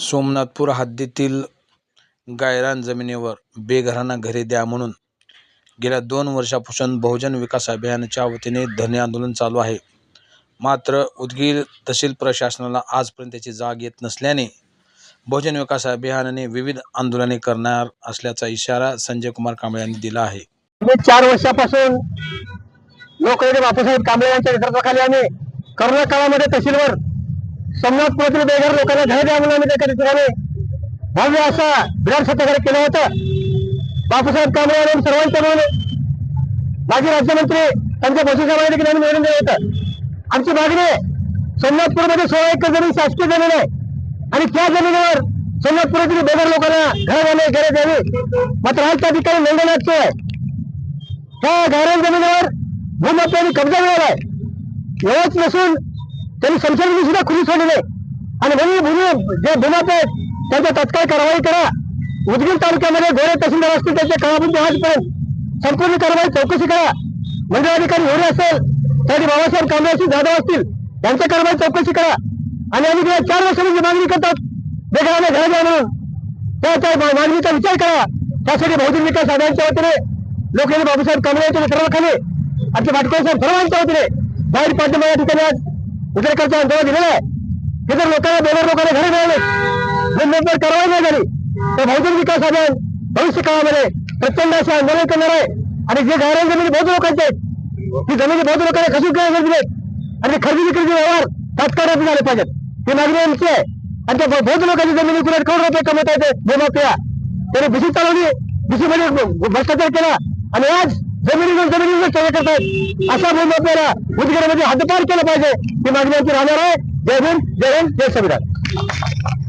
सोमनाथपूर हद्दीतील गायरान जमिनीवर बेघरांना घरे द्या म्हणून गेल्या दोन वर्षापासून बहुजन विकास अभियानाच्या वतीने धरणे आंदोलन चालू आहे. मात्र उदगीर तहसील प्रशासनाला आजपर्यंत त्याची जाग येत नसल्याने बहुजन विकास अभियानाने विविध आंदोलने करणार असल्याचा इशारा संजय कुमार कांबळे यांनी दिला आहे. चार वर्षापासून लोकनेते बापूसाहेब कांबळे यांच्या नेतृत्वाखाली आम्ही करोना काळामध्ये तहसीलवर सोमनाथपुरातील बेघर लोकांना घर द्या म्हणून आम्ही त्या ठिकाणी भव्य असा विधान सत्याग्रह केला होता. बापूसाहेब कांबळे यांनी सर्वांच्या म्हणून माजी राज्यमंत्री त्यांच्या बसूसाहेबांनी देखील आम्ही निवेदन दिलं होतं. आमची मागणी आहे, सोमनाथपूरमध्ये सोळा एकर जमीन शासकीय जमीन आहे. आणि त्या जमिनीवर सोमनाथपुरातील बेघर लोकांना घर द्यावे घरे द्यावी मात्र आज त्या ठिकाणी नोंदवण्याचे आहे त्या गायरान जमिनीवर भूमात्याने कब्जा मिळाला आहे. एवढंच नसून त्यांनी संचालकांनी सुद्धा खुली सोडली आणि म्हणून भूमी जे भूमाते आहेत त्यांच्या तत्काळ कारवाई करा. उदगीर तालुक्यामध्ये गोरे तहसीलदार असतील त्यांच्या कामाबुद्धी आजपर्यंत संपूर्ण कारवाई चौकशी करा. मंडळाधिकारी होणे असेल त्यासाठी बाबासाहेब कांबळे असतील जाधव असतील त्यांच्या कारवाई चौकशी करा. आणि आम्ही गेल्या चार वर्षांची मागणी करतात बेघराने घर द्या म्हणून त्या त्या मागणीचा विचार करा. त्यासाठी बहुजन विकास आघाडीच्या वतीने लोकनेते बाबासाहेब कांबळे यांच्या नेतृत्वाखाली आमचे भाटकर साहेब सर्वांच्या वतीने बाहेर पाठिंबा या ठिकाणी आज उद्रेकाचं आंदोलन दिलेला आहे. हे जर लोकांना बेघर लोकांना घरे मिळाले जमिनीवर कारवाई नाही झाली तर बहुजन विकास अभियान भविष्य काळामध्ये प्रचंड असे आंदोलन करणार आहे. आणि जे गायरान जमिनी बहुत लोकांचे आहेत. ती जमिनी बहुत लोकांना खसून करायला दिलेत आणि खरेदी विक्रीचे व्यवहार तात्काळ रद्द झाले पाहिजेत. ही मागणी आमची आहे. आणि त्या बौद्ध लोकांची जमिनी कुठे करोड रुपये कमवता येते भूमाफिया त्याने बिसी चालवली बिसी भ्रष्टाचार केला. आणि आज जमिनीवर जमिनीवर चर्चा करतायत. अशा आपल्याला उदगीरमध्ये हद्दपार केला पाहिजे. ही मागणी आमची राहणार आहे जय भीम जय हिंद जय संविधान.